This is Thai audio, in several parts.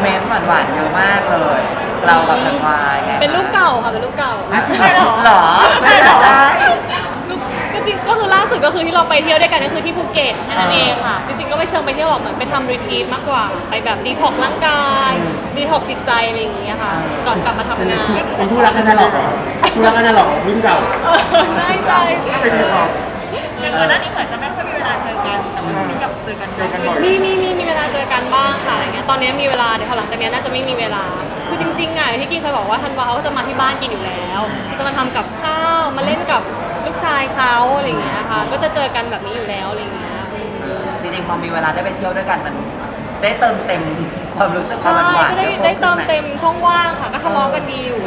เมนต์หวานๆเยอะมากเลย เรากับธันวาไงเป็นรูปเก่าค่ะเป็นรูปเก่าอะใช่เหรอเหรอใช่เหรอ รูปก็จริงก็คือล่าสุดก็คือที่เราไปเที่ยวด้วยกันก็คือที่ภูเก็ตแค่นั้นเองค่ะ จริงๆก็ไม่เชิงไปเที่ยวหรอกเหมือนไปทำรีทรีทมากกว่า ไปแบบดีท็อกร่างกายดีท็อกจิตใจอะไรอย่างเงี้ยค่ะ ก่อนกลับมาทำงานเป็นผู้รักกันตลอดเหรอผู้รักกันตลอดของรุ่นเก่า เออใช่ใช่ไปดีพออย่างก่อนหน้านี้เหมือนจะไม่ค่อยมีเวลาเจอกันแต่ว่ามีกับเจอกันเจอกันบ่อย มีมีมีมีเวลาเจอกันบ้างค่ะอะไรเงี้ยตอนนี้มีเวลาเดี๋ยวพอหลังจากเนี้ยน่าจะไม่มีเวลา คือจริงๆอะที่กินเคยบอกว่าธันวาเขาก็จะมาที่บ้านกินอยู่แล้ว จะมาทำกับข้าวมาเล่นกับลูกชายเขาอะไรอย่างเงี้ยค่ะ ก็จะเจอกันแบบนี้อยู่แล้วอะไรอย่างเงี้ยอืม จริงๆพอมีเวลาได้ไปเที่ยวด้วยกันมัน ได้เติมเต็มความรู้สึกความใช่หวานก็ๆได้ให้ได้เติมพิ่เต็มช่องว่างค่ะ ก็ทะเลาะกันดีอยู่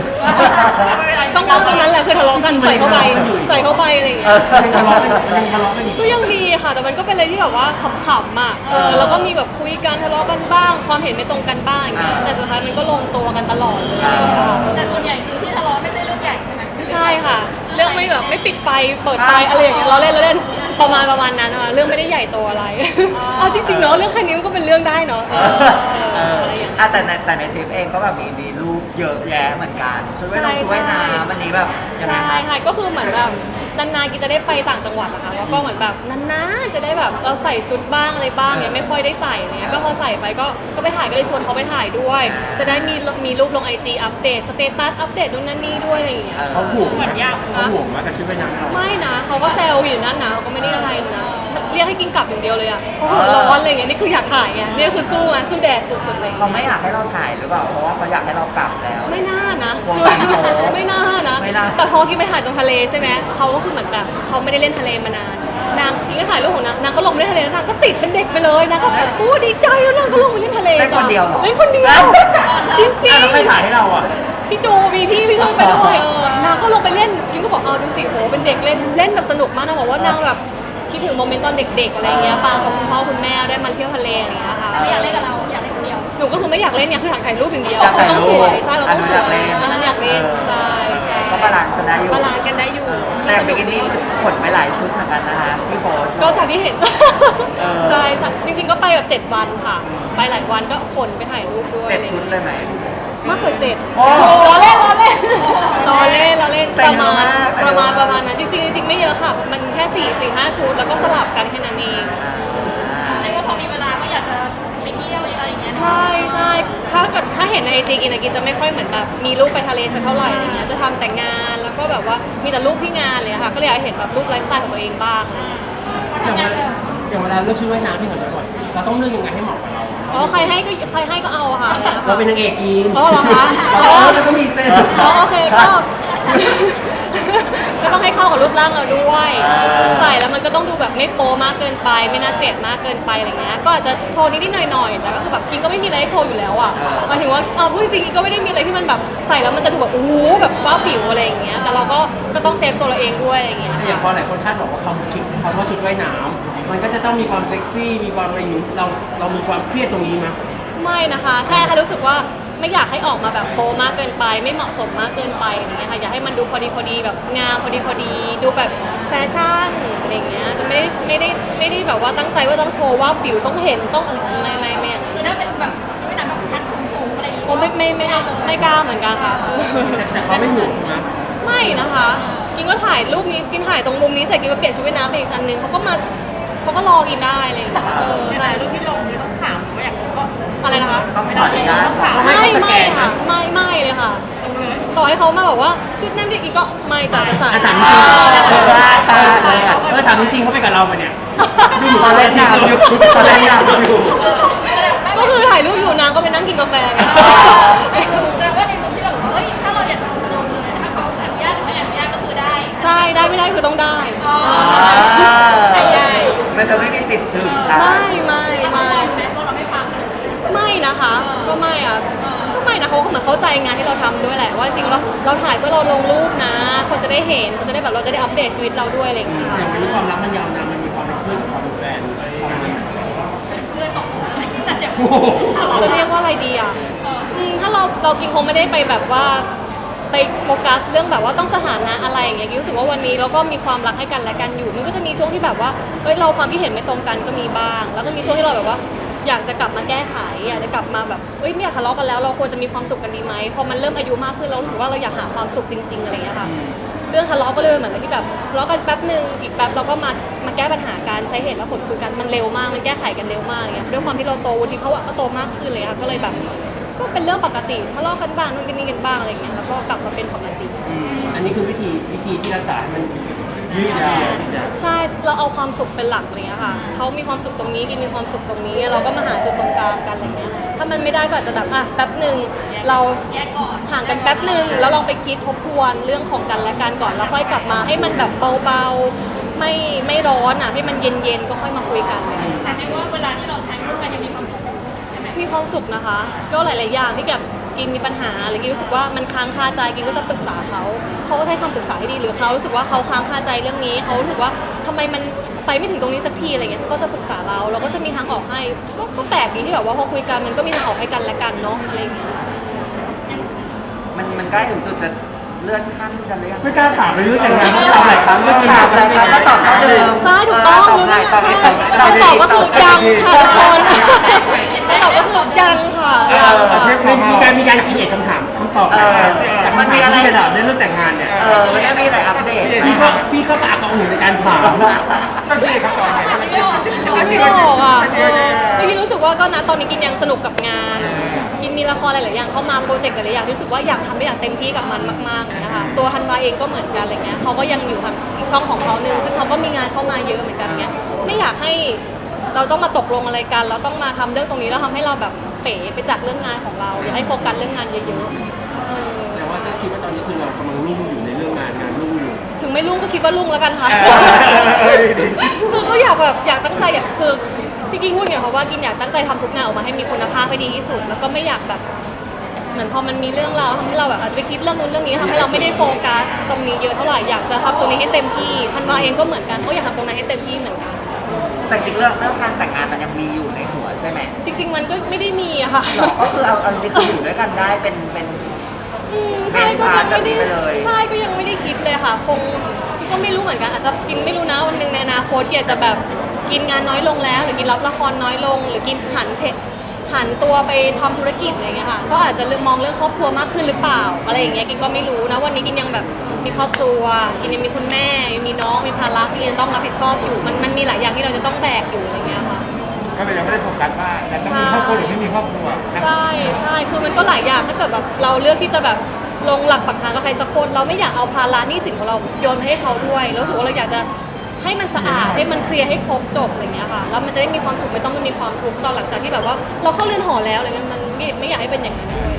ช่ช่อองงว่าว่างงตรงนั้นแหละคือทะเลาะกันใส่เข้าไปใส่เข้าไปอะไรอย่างเอเงี้ยอยังทะเลาะกันยังทะเลาะกันอยู่ก็ยังดีค่ะ แต่มันก็เป็นอะไรที่แบบว่าขำๆอะเออแล้วก็มีแบบคุยกันทะเลาะกันบ้าง ความเห็นไม่ตรงกันบ้างอย่างเงี้ยแต่สุดท้ายมันก็ลงตัวกันตลอดเลยค่ะแต่ส่วนใหญ่คือที่ทะเลาะไม่ใช่เรื่องใหญ่ใช่ไหมไม่ใช่ค่ะ เรื่องไม่แบบไม่ปิดไฟเปิดไฟอะไรอย่างเงี้ยเราเล่นเราเล่น ประมาณประมาณนั้นอะเรื่องไม่ได้ใหญ่โตอะไร เอาจริงๆเนาะเรื่องแค่นิ้วก็เป็นเรื่องได้เนาะเอเอออเอเออออะไรอย่างเงี้ย อะแต่ในแต่ในทริปเองก็แบบมีมีรูปเยอะแยะเหมือนกันชุดว่ายน้ำชุดว่ายน้ำอันนี้แบบยังไงใช่คะ ค่ะก็คือเหมือนแบบ นานๆกินจะได้ไปต่างจังหวัดนะคะแล้วก็เหมือนแบบนานๆจะได้แบบเราใส่ชุดบ้างอะไรบ้างเนี่ยไม่ค่อยได้ใส่อะไรเงี้ยก็พอใส่ไปก็ก็ไปถ่ายก็เลยชวนเขาไปถ่ายด้วย จะได้มีมีรูปลงไอจีอัปเดตสเตตัสอัปเดตนู่นนั่นนี่ด้วยอะไรอย่างเงี้ย เขาห่วงเหมือนยากเขาห่วงมากกับชุดว่ายน้ำเราไม่นะเขาก็แซวอยู่นั่นนะเขาก็ไม่ได้อะไรนะเรียกให้กินกลับอย่างเดียวเลยอะเพราะหัวร้อนอะไรเงี้ยนี่คืออยากถ่ายไงนี่คือสู้ไงสู้แดดสุดๆเลยเขาไม่อยากให้เราถ่ายหรือเปล่าเพราะว่าเขาอยากให้เรากลับแล้ว ไม่น่านะวงการโป๊ไม่น่า นะไม่น่าแต่พอกินไปถ่ายตรงทะเลใช่ไหมเขาก็คือเหมือนแบบเขาไม่ได้เล่นทะเลมานาน นางกินก็ถ่ายรูปของนางนางก็ลงไปเล่นทะเลแล้วนางก็ติดเป็นเด็กไปเลยนางก็โอ้ดีใจแล้วนางก็ลงไปเล่นทะเลเล่นคนเดียวเหรอ เล่นคนเดียวจริงอะแล้วใครถ่ายให้เราอะๆพี่จูมีพี่พี่ช่วยไปด้วยเออนางก็ลงไปเล่นกินก็บอกเอาดูสิโหเป็นเด็กเล่นเล่นแบบสนุกมากนะบอกว่านางแบบคิดถึงโมเมนต์ตอนเด็กๆอะไรเงี้ยปากับคุณพ่อคุณแม่ได้มาเที่ยวทะเลอะไรเงี้ยค่ะไม่อยากเล่นกับเราอยากเล่นคนเดียวหนูก็คือไม่อยากเล่นเนี่ยคืออยากถ่ายรูปอย่างเดียวอยากถ่ายต้องรูสปวยใช่เราต้องสวยอัอันนนั้นั้นนออยากกาเล่เล่นนใช่ใช่ ก็บาลานซ์กันได้อยู่ บาลานซ์กันได้อยู่แต่สบินุกกินี่ดีขนไปหลายชุดเหมือนกันนะคะพี่โบส ก็จากที่เห็นเออ ใช่ใช่จริงๆก็ไปแบบ 7 วันค่ะ ไปหลายวันก็ขนไปถ่ายรูปด้วยเจ็ดชุดเลยไหม มากกว่าเจ็ดโอ้ล้อเล่นล้อเล่นล้อเล่นล้อเล่นแต่ประมาณเยอะมากประมาณแต่เยอะมาก ประมาณนั้นจริงๆจริงๆไม่เยอะค่ะ มันแค่สี่สี่ห้าชุดแล้วก็สลับกันแค่นั้นเองแต่ ใช่ใช่ถ้าเกิดถ้าเห็นในไอจีกินอะกินจะไม่ค่อยเหมือนแบบมีรูปไปทะเลสักเท่าไหร่อะไรเงี้ยจะทำแต่งานแล้วก็แบบว่ามีแต่รูปที่งานเลยอะค่ะ ก็เลยอยากเห็นแบบรูปไลฟ์สไตล์ของตัวเองบ้างพออย่างทำเวงานลาอย่างเวลาเลือกชุดว่ายน้ำที่เหมือนกันก่อนเราต้องเลือกยังไงให้เหมาะกับเราอ๋อใครให้ก็ใครให้ก็เอาอะค่ะอะไรเงี้ยเราเป็นนางเอกกินอ๋อเหรอคะอ๋อเราต้องมีเส้น อ๋อโอเคก็ ก็ต้องให้เข้ากับรูปร่างเราด้วย ใส่แล้วมันก็ต้องดูแบบไม่โปมากเกินไป ไม่น่าเกลียดมากเกินไปอะไรเงี้ยก็อาจจะโชว์นิดๆหน่อยๆแต่ก็คือแบบกินก็ไม่มีอะไรให้โชว์อยู่แล้วอะหมายถึงว่าเออพูดจริงๆกินก็ไม่ได้มีอะไรที่มันแบบใส่แล้วมันจะดูแบบโอ้โหแบบว้าวปิ๋วอะไรอย่างเงี้ยแต่เราก็ก็ต้องเซฟตัวเราเองด้วยอะไรอย่างเงี้ยอย่างพอหลายคนคาดบอกว่าคำคิดคำว่าชุดว่ายน้ำมันก็จะต้องมีความเซ็กซี่ มีความอะไรอยู่เราเรามีความเครียดตรงนี้ไหมไม่นะคะ แค่แค่รู้สึกว่า ไม่อยากให้ออกมาแบบโปมากเกินไป ไม่เหมาะสมมากเกินไปอะไรเงี้ยค่ะอยากให้มันดูพอดีพอดีแบบงามพอดีพอดี ดูแบบแฟชั่นอะไรเงี้ยจะไม่ได้ไม่ได้ไม่ได้แบบว่าตั้งใจว่าต้องโชว์ว่าผิวต้องเห็นต้องอะไรไม่ไม่ไม่อย่างนั้นคือถ้าเป็นแบบที่ไม่นานแบบขั้นสูงๆอะไรอย่างเงี้ยโอ้ไม่ไม่ไม่ได้ไม่กล้าเหมือนกันค่ะ แต่แต่เขาไม่หมุนใช่ไหมไม่นะคะ กินก็ถ่ายรูปนี้กินถ่ายตรงมุมนี้เสร็จกินก็เปลี่ยนชุดว่ายน้ำไปอีกชั้นหนึ่งเขาก็มาเขาก็รอกินได้อะไรอย่างเงี้ยเออแต่ แต่รูปที่ลงเนี่ยต้องถามว่า อยากรู้ก็อะไรนะคะต้องขออนุญาตค่ะไม่ไม่ค่ะไม่ไม่เลยค่ะลงเลยต่อให้เขามาบอกว่าชุดนั่นที่กินก็ไม่จ่าจะใส่ อะถามจเอริงอว่าตาเลยอะเออถามจริงๆเขาไปกับเราปะเนี่ย ดูตอนเล่นยาวอยู่ตอนเล่นยาวอยู่ ก็คือถ่ายรูปอยู่นางก็ไปนั่งกินกาแฟไง แต่ว่าในมุมที่เราบอกว่าเฮ้ยถ้าเราอยากจะลงเลย ถ้าเขาอนุญาตหรือไม่อนุญาตก็คือได้ ใช่ได้ไม่ได้คือต้องได้อ๋อใช่มันจะไม่มีสิทธิ์ถึงใช่ ไม่ไม่ ไม่ ไม่ แม้ว่าเราไม่ฟัง ไม่นะคะ ก็ไม่อะก็ไม่นะเขาก็เหมือนเข้าใจงานที่เราทำด้วยแหละว่าจริงๆเราเราถ่ายเพื่อเราลงรูปนะคนจะได้เห็นคนจะได้แบบเราจะได้อัปเดตชีวิตเราด้วยอะไรอย่างเงี้ยค่ะอย่างวันนี้ความรักมันยาวนานมันมีความเป็นเพื่อนกับความเป็นแฟนความมันเพื่อนตกโอ้โหจะเรียกว่าอะไรดีอะอืมถ้าเราเรากินคงไม่ได้ไปแบบว่าไปโฟกัสเรื่องแบบว่าต้องสถานะอะไรอย่างเงี้ยกิ๊กรู้สึกว่าวันนี้เราก็มีความรักให้กันและกันอยู่ มันก็จะมีช่วงที่แบบว่าเอ้ยเราความคิดเห็นไม่ตรงกันก็มีบ้าง แล้วก็มีช่วงที่เราแบบว่า อยากจะกลับมาแก้ไข อยากจะกลับมาแบบเอ้ยเนี่ยทะเลาะกันแล้วเราควรจะมีความสุขกันดีไหมพอมันเริ่มอายุมากขึ้นเรารู้สึกว่าเราอยากหาความสุขจริง ๆอะไรอย่างเงี้ยค่ะเรื่องทะเลาะก็เลยเหมือนอะไรที่แบบทะเลาะกันแป๊บหนึ่งอีกแป๊บเราก็มามาแก้ปัญหาการใช้เหตุและผลคุยกันมันเร็วมากมันแก้ไขกันเร็วมากอย่างเงี้ยด้วยความที่เราโตวุฒิภาวะก็โตมากขึ้นเลยค่ะก็เลยแบบก็เป็นเรื่องปกติทะเลาะกันบ้างนู่นกันนี่กันบ้างอะไรเงี้ยแล้วก็กลับมาเป็นปกติ อันนี้คือวิธีวิธีที่รักษาให้มัน ยืดยาวใช่เราเอาความสุขเป็นหลักอะไรเงี้ยค่ะเขามีความสุขตรงนี้กินมีความสุขตรงนี้ เราก็มาหาจุดตรงกลางกันอะไรเงี้ยถ้ามันไม่ได้ก็อาจจะแบบอะแป๊บหนึ่งเราแยกก่อนห่างกันแป๊บหนึ่งแล้วลองไปคิดทบทวนเรื่องของกันและกันก่อนแล้วค่อยกลับมาให้มันแบบเบาๆไม่ไม่ร้อนอะให้มันเย็นๆก็ค่อยมาคุยกันอะไรเลยแต่ในว่าเวลาที่เราใช้ร่วมกันยังมีความสุขอยู่ใช่ไหมมีความสุขนะคะ ก็หลาย ๆ อย่างที่แบบ กินมีปัญหาหรือกินรู้สึกว่ามันค้างคาใจกินก็จะปรึกษาเขาเขาก็ใช้คำปรึกษาที่ดีหรือเขารู้สึกว่าเขาค้างคาใจเรื่องนี้เขารู้สึกว่าทำไมมันไปไม่ถึงตรงนี้สักทีอะไรเงี้ยก็จะปรึกษาเราเราก็จะมีทางออกให้ก็ก็แปลกดีที่แบบว่าพอคุยกันมันก็มีทางออกให้กันและกันเนาะอะไรเงี้ยมันมันใกล้ถึงจุดจะเลื่อนขั้นกันหรือยังไม่กล้าถามไปเรื่องแต่งงานต้องถามหลายครั้งเออถามหลายครั้งก็ตอบเท่าเดิมใช่ถูกต้องรู้ไหมคะใช่คำตอบก็คือยังค่ะทุกคนคำ ตอบก็คือยังค่ะยังค่ะมีการมีการคิดเอกคำถามคำตอบเออแต่มันคำมีถามอะไรที่จะถามในเรื่องแต่งงานเนี่ยเออมันยังมีอะไรอัปเดตพี่ก็พี่ก็กระอักกระอ่นในการถามมันพี่เขาสอนไหนแล้วมันไม่ออกไม่ออกอะเออจริงๆรู้สึกว่าก็นะตอนนี้กินยังสนุกกับงาน กินมีละครหลายๆอย่างเข้ามาโปรเจกต์หลายๆอย่างที่รู้สึกว่าอยากทำได้อย่างเต็มที่กับมันมากๆนะคะตัวธันวาเองก็เหมือนกันอะไรเงี้ยเขาก็ยังอยู่ทางอีกช่องของเขาหนึ่งซึ่งเขาก็มีงานเข้ามาเยอะเหมือนกันเงี้ยไม่อยากให้ เราต้องมาตกลงอะไรกัน เราต้องมาทำเรื่องตรงนี้แล้วทำให้เราแบบเป๋ไปจากเรื่องงานของเราอยากให้โฟกัสเรื่องงานเยอะๆเออแต่ว่าถ้าคิดว่าตอนนี้คือเรากำลังรุ่งอยู่ในเรื่องงานงานรุ่งอยู่ ถึงไม่รุ่งก็คิดว่ารุ่งแล้วกันค่ะ คือก็อยากแบบอยากตั้งใจอยากคือจริงๆพูดอย่างเพราะว่ากินอยากตั้งใจทำทุกงานออกมาให้มีคุณภาพให้ดีที่สุด แล้วก็ไม่อยากแบบเหมือนพอมันมีเรื่องราวทำให้เราแบบอาจจะไปคิดเรื่องนู้นเรื่องนี้ทำให้เราไม่ได้โฟกัสตรงนี้เยอะเท่าไหร่อยากจะทำตรงนี้ให้เต็มที่ทันวาเองก็เหมือนกันก็อยากทำตรงนั้นให้เต็มที่เหมือนกัน แต่จริงๆเรื่องเรื่องการแต่งงานมันยังมีอยู่ในหัวใช่ไหมจริง ๆ มันก็ไม่ได้มีอะค่ะหรอก็คือเอาเอาจริงๆคืออยู่ด้วยกันได้เป็นเป็น อืมใช่ก็ยังไม่ได้แบบนี้ไปเลย ใช่ก็ยังไม่ได้คิดเลยค่ะ คงก็ไม่รู้เหมือนกันอาจจะกินไม่รู้นะวันหนึ่งในอนาคตเกียจะแบบกินงานน้อยลงแล้ว หรือกินรับละครน้อยลง หรือกินหันเพ หันตัวไปทำธุรกิจอะไรเงี้ยค่ะ ก็อาจจะลืมมองเรื่องครอบครัวมากขึ้นหรือเปล่า อะไรอย่างเงี้ยกินก็ไม่รู้นะ วันนี้กินยังแบบมีครอบครัว กินยังมีคุณแม่ยังมีน้องมีภาระที่ยังต้องรับผิดชอบอยู่ มันมันมีหลายอย่างที่เราจะต้องแบกอยู่อะไรเงี้ยค่ะ ก็เลยยังไม่ได้โฟกัสว่าแต่ต้องมีครอบครัวหรือไม่มีครอบครัวใช่ใช่คือมันก็หลายอย่างถ้าเกิดแบบเราเลือกที่จะแบบลงหลักปักฐานกับใครสักคน เราไม่อยากเอาภาระหนี้สินของเราโยนไปให้เขาด้วยแล้วรู้สึกว่าเราอยากจะ ให้มันสะอาดให้มันเคลียร์ให้ครบจบอะไรเงี้ยค่ะแล้วมันจะได้มีความสุขไม่ต้องมันมีความทุกข์ตอนหลังจากที่แบบว่า เราเข้าเรือนหอแล้วอะไรเงี้ยมันไม่ไม่อยากให้เป็นอย่างนั้นด้วย